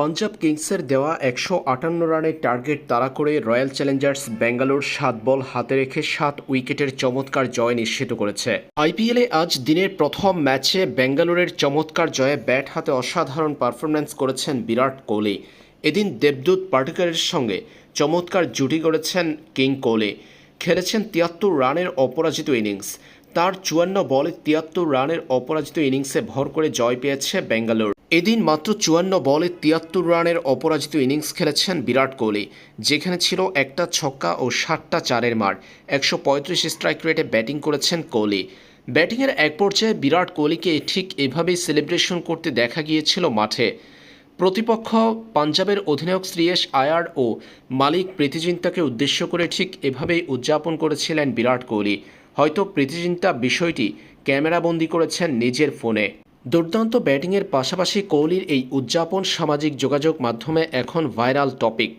পাঞ্জাব কিংসের দেওয়া একশো আটান্ন রানের টার্গেট তাড়া করে রয়্যাল চ্যালেঞ্জার্স ব্যাঙ্গালোর সাত বল হাতে রেখে সাত উইকেটের চমৎকার জয় নিশ্চিত করেছে। আইপিএলে আজ দিনের প্রথম ম্যাচে ব্যাঙ্গালোরের চমৎকার জয়ে ব্যাট হাতে অসাধারণ পারফরম্যান্স করেছেন বিরাট কোহলি। এদিন দেবদূত পার্টিকারের সঙ্গে চমৎকার জুটি গড়েছেন কিং কোহলি। খেলেছেন তিয়াত্তর রানের অপরাজিত ইনিংস। তার চুয়ান্ন বলে তিয়াত্তর রানের অপরাজিত ইনিংসে ভর করে জয় পেয়েছে ব্যাঙ্গালোর। এদিন মাত্র চুয়ান্ন বলে তিয়াত্তর রানের অপরাজিত ইনিংস খেলেছেন বিরাট কোহলি, যেখানে ছিল একটা ছক্কা ও ষাটটা চারের মার। একশো পঁয়ত্রিশ স্ট্রাইক রেটে ব্যাটিং করেছেন কোহলি। ব্যাটিংয়ের এক পর্যায়ে বিরাট কোহলিকে ঠিক এভাবেই সেলিব্রেশন করতে দেখা গিয়েছিল মাঠে। প্রতিপক্ষ পাঞ্জাবের অধিনায়ক শ্রীয়েশ আয়ার ও মালিক প্রীতিজিন্তাকে উদ্দেশ্য করে ঠিক এভাবেই উদযাপন করেছিলেন বিরাট কোহলি। হয়তো প্রীতিজিন্তা বিষয়টি ক্যামেরাবন্দি করেছেন নিজের ফোনে। দুর্দান্ত ব্যাটিংয়ের পাশাপাশি কোহলির এই উদযাপন সামাজিক যোগাযোগ মাধ্যমে এখন ভাইরাল টপিক।